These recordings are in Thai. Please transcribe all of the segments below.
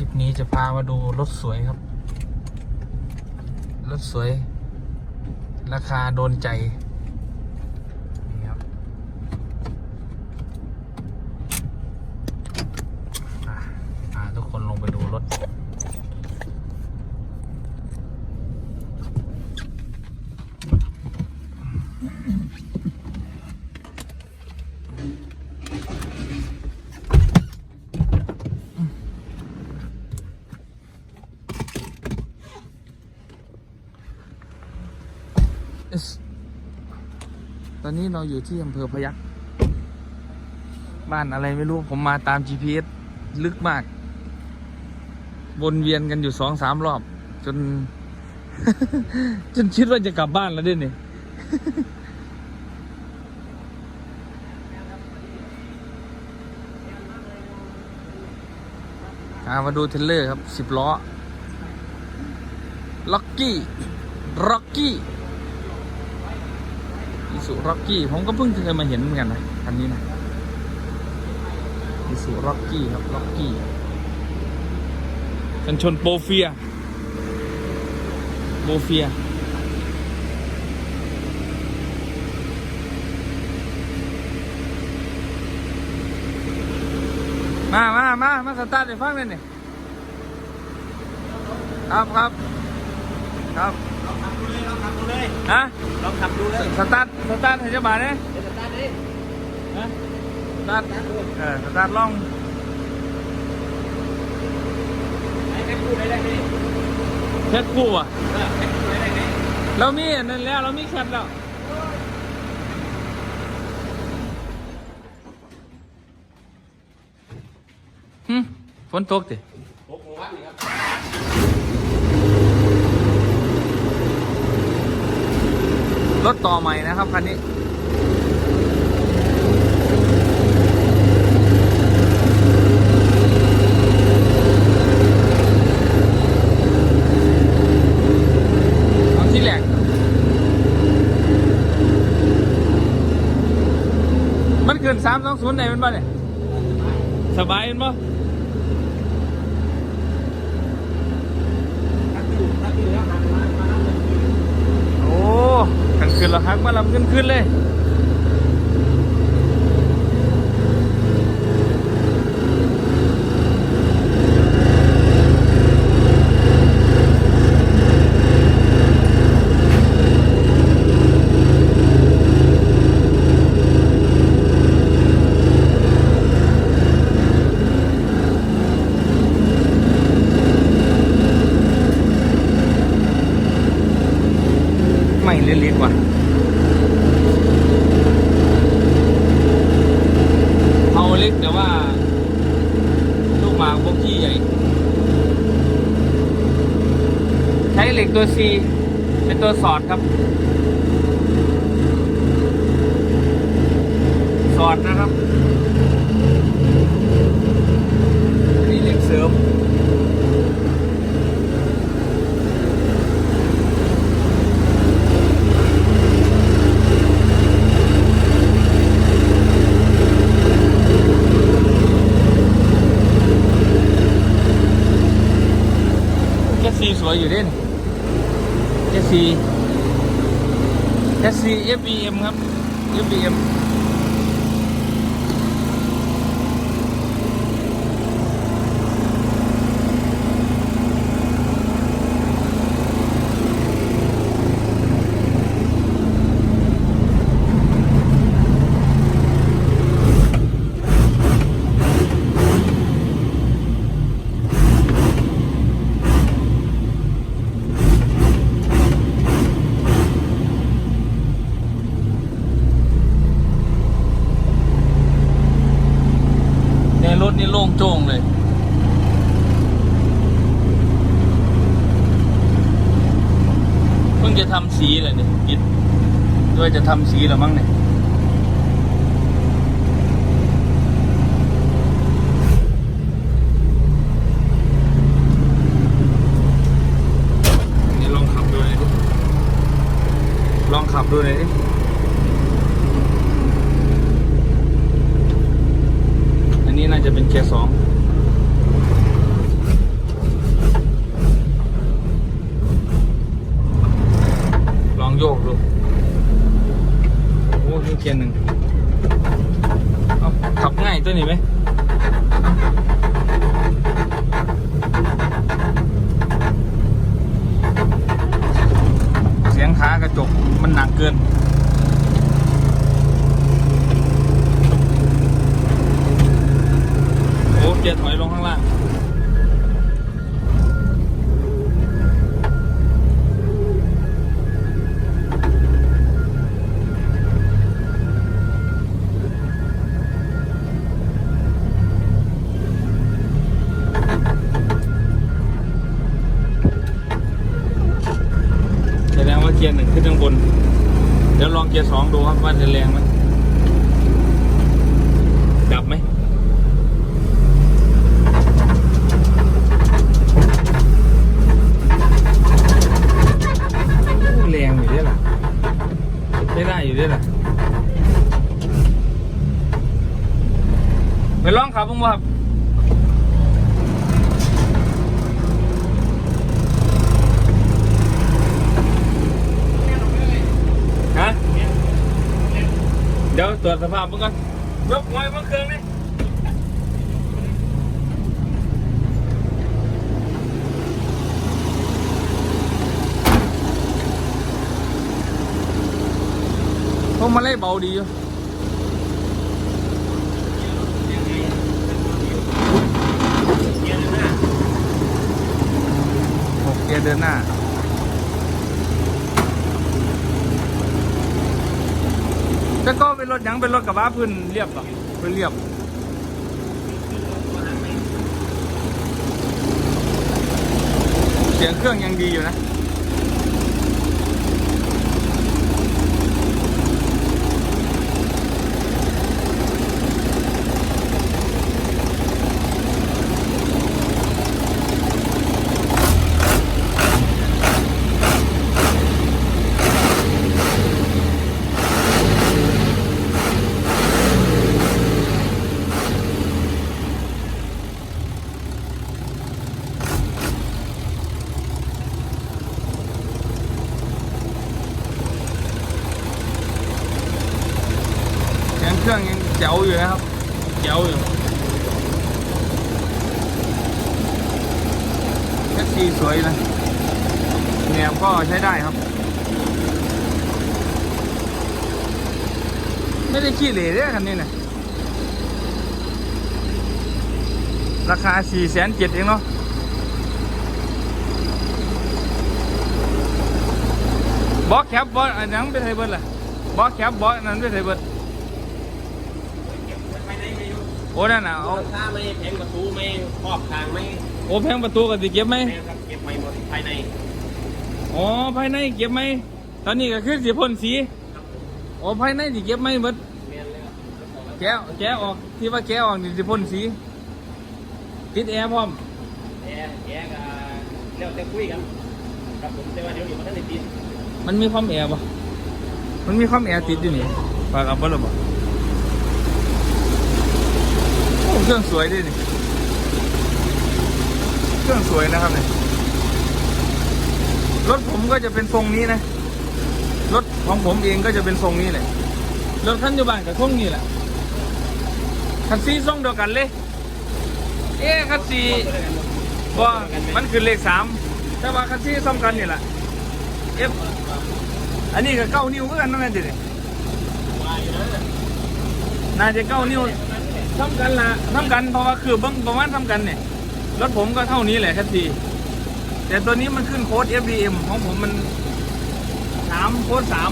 ลิปนี้จะพามาดูรถสวยครับ รถสวย ราคาโดนใจ นี่ครับอะพาทุกคนลงไปดูรถ Yes ตอนนี้เราอยู่ที่อำเภอพยัคฆ์บ้านอะไรไม่รู้ ผมมาตาม GPS ลึกมาก วนเวียนกันอยู่สองสามรอบ จน จนคิดว่าจะกลับบ้านแล้วด้วยนี่ มาดูเทรลเลอร์ครับสิบล้อ ล็อกกี้ร็อกกี้ อิสุร็อกกี้ผมก็เพิ่งเคยมาเห็นเหมือนกันนะคันนี้นะอิสุร็อกกี้ครับร็อกกี้กันชนโปรเฟียโปรเฟียมามามามาสตาร์ทให้ฟังหน่อยนี่ครับครับครับ ดูเลยลองขับดูเลยฮะลองขับดูเลยสตาร์ทสตาร์ทให้เจ้าบ่าวเนี่ยเดี๋ยวสตาร์ทดิฮะสตาร์ทสตาร์ทดูเออสตาร์ทล่องไอ้แค่พูดได้ได้ดิแคทคู่อะเออแค่พูดได้ได้ดิเรามีอันนั่นแล้วเรามีแคทแล้วหึฝนตกติ หกโมงวันนี่ครับ รถต่อใหม่นะครับคันนี้ เอาที่แหลกมันเกินสามสองศูนย์ไหนมันบ้าเนี่ย สบายมันบ่ถ้าขึ้น ขึ้นแล้วหันมามานั่งเลยโอ้กันขึ้นแล้วฮักมาลำขึ้นขึ้นเลย เล็กๆว่ะเอาเล็กแต่ว่าลูกหมากพวกที่ใหญ่ ใช้เหล็กตัว C เป็นตัวสอดครับ สอดนะครับอันนี้เหล็กเสริม สวยอยู่เด่น SC SC FBM ครับ FBM ล่งโจ้งเลย เพิ่งจะทำสีเลยเนี่ยคิดด้วยจะทำสีแล้วมั้งเนี่ยนี่ลองขับดูหน่อยดิลองขับดูหน่อยดิ โยกดูโอ้ยเกียร์หนึ่งขับง่ายตัวนี้ไหมเสียงค้ากระจกมันหนักเกิน เกียร์หนึ่งขึ้นข้างบน เดี๋ยวลองเกียร์สองดูครับว่าจะแรงไหมดับไหมแรงอยู่ด้วยล่ะใช้ได้อยู่ด้วยล่ะไปลองขับบ้างบ่ครับฮะ เดี๋ยว ตรวจสภาพมันก่อนยกไว้มันเครื่องนี่พวกมาเล่เบาดีอยู่หกเกียร์เดินหน้า แต่ก็เป็นรถหยังเป็นรถกระบะพื้นเรียบป่ะพื้นเรียบ เสียงเครื่องยังดีอยู่นะ เจ๋วอยู่นะครับเจ๋วอยู่แท็กซี่สวยนะแนวก็ใช้ได้ครับ ไม่ได้ขี้เหร่เด้อคันนี้นะราคา4ี่แสนเจ็ดเองเนาะบอสแคปบอสอันนั้นเป็นไทยเบิร์ดล่ะบอสแคปบอสอันนั้นเป็นไทยเบิร์ด ภายในไม่ อยู่โอ้นั่นน่ะเอาเอาถ้าไม่แผงประตูไม่ครอบทางไม่โอ้แพงประตูกับสิเก็บไหมแม่ครับเก็บไว้หมดภายในอ๋อภายในเก็บไหมตอนนี้ก็คือสีพ่นสีอ๋อภายในสิเก็บไหมเบิดแม่นเลยครับแกะแกะออกที่ว่าแกะออกนี่สิพ่นสีติดแอร์พร้อมแกแกก็แล้วแต่คุยกันครับผมแต่ว่าเดี๋ยวนี้มันท่านได้ติดมันมีความแอร์ปะมันมีความแอร์ติดอยู่นี่ฝากเอาเบิดหรือเปล่าโอ้ เครื่องสวยด้วยนี่เครื่องสวยนะครับเนี่ยรถผมก็จะเป็นทรงนี้นะ รถของผมเองก็จะเป็นทรงนี้เลยรถคันอยู่บ้านกับทรงนี้แหละคันซีทรงเดียวกันเลย เอ๊คันซีว่ามันคือเลขสามแต่ว่าคันซีซ้ำกันนี่แหละเอฟอันนี้ก็เก้านิ้วเหมือนกันนั่นแหละจิเนี่ยว่าอยู่นะน่าจะเก้านิ้ว ซ้ำกันละซ้ำกันเพราะว่าคือเบิ้งประมาณซ้ำกันเนี่ยรถผมก็เท่านี้แหละแคันซีแต่ตัวนี้มันขึ้นโค้ด FDM ของผมมันสามโค้ดสาม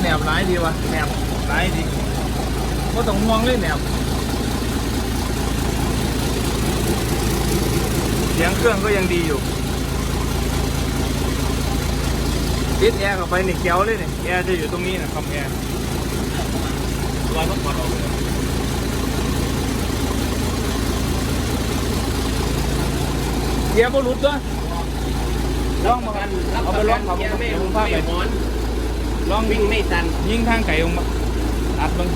แหนบร้ายดีวะแหนบร้ายดีก็ต้องห่วงเลยแหนบเสียงเครื่องก็ยังดีอยู่ติดแอร์เข้าไปนี่เกียวเลยเนี่ยแอร์จะอยู่ตรงนี้นะคอมแอร์ รอยมันถอดออกเลยเกียร์บรุษด้วยลองมากันเอาไปลองขับเกียร์ไม่ผมไม่พาไปหอนลองวิ่งไม่ตัน ยิงทางไก่ลงมาตัดมึง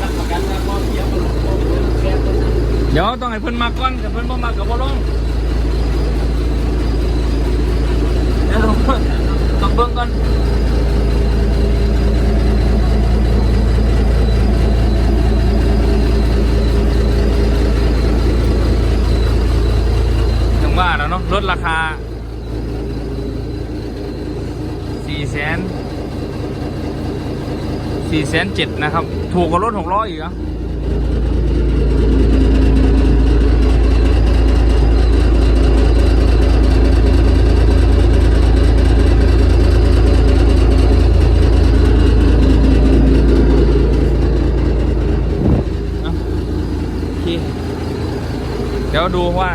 รับประกันว่าก็เกียร์มันเกียร์มันเดี๋ยวต้องให้เพิ่นมาก่อนแต่เพิ่นบ่มากับบ่ลงเดี๋ยวต้องต้องเบิ่งก่อน ถราคาสี่แสนสี่แสนเจ็ดนะครับ ถูกกว่ารถหกล้ออีกเหรอเดี๋ยวดูว่า